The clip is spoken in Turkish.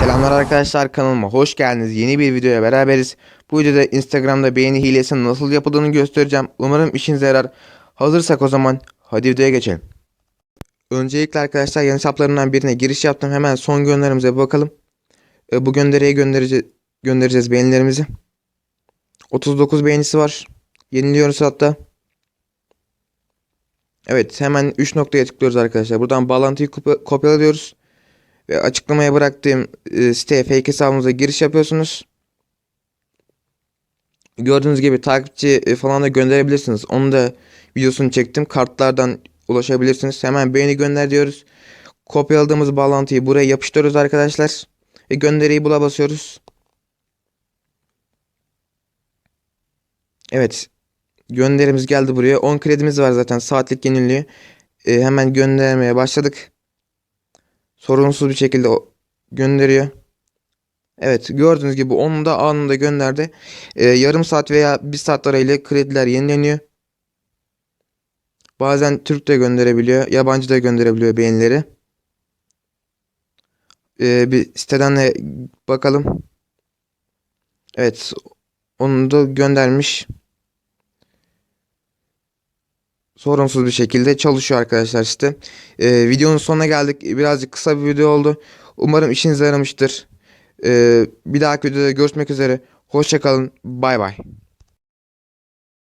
Selamlar arkadaşlar kanalıma hoş geldiniz. Yeni bir videoya beraberiz. Bu videoda Instagram'da beğeni hilesinin nasıl yapıldığını göstereceğim. Umarım işinize yarar. Hazırsak o zaman hadi videoya geçelim. Öncelikle arkadaşlar yeni hesaplarından birine giriş yaptım. Hemen son gönderimize bakalım. E, bu gönderiye gönderece göndereceğiz beğenilerimizi. 39 beğenisi var. Yeniliyoruz hatta. Evet hemen 3 noktaya tıklıyoruz arkadaşlar. Buradan bağlantıyı kopya- kopyalıyoruz. Ve açıklamaya bıraktığım e, siteye fake hesabınıza giriş yapıyorsunuz. Gördüğünüz gibi takipçi e, falan da gönderebilirsiniz. Onu da videosunu çektim. Kartlardan ulaşabilirsiniz. Hemen beğeni gönder diyoruz. Kopyaladığımız bağlantıyı buraya yapıştırıyoruz arkadaşlar. Ve gönderiyi bula basıyoruz. Evet. Gönderimiz geldi buraya. 10 kredimiz var zaten saatlik yeniliği. E, hemen göndermeye başladık sorunsuz bir şekilde gönderiyor. Evet gördüğünüz gibi onu da anında gönderdi. Ee, yarım saat veya bir saat arayla krediler yenileniyor. Bazen Türk de gönderebiliyor. Yabancı da gönderebiliyor beğenileri. Ee, bir siteden de bakalım. Evet onu da göndermiş. Sorunsuz bir şekilde çalışıyor arkadaşlar işte. Ee, videonun sonuna geldik. Birazcık kısa bir video oldu. Umarım işinize yaramıştır. Ee, bir dahaki videoda görüşmek üzere. Hoşçakalın. Bay bay.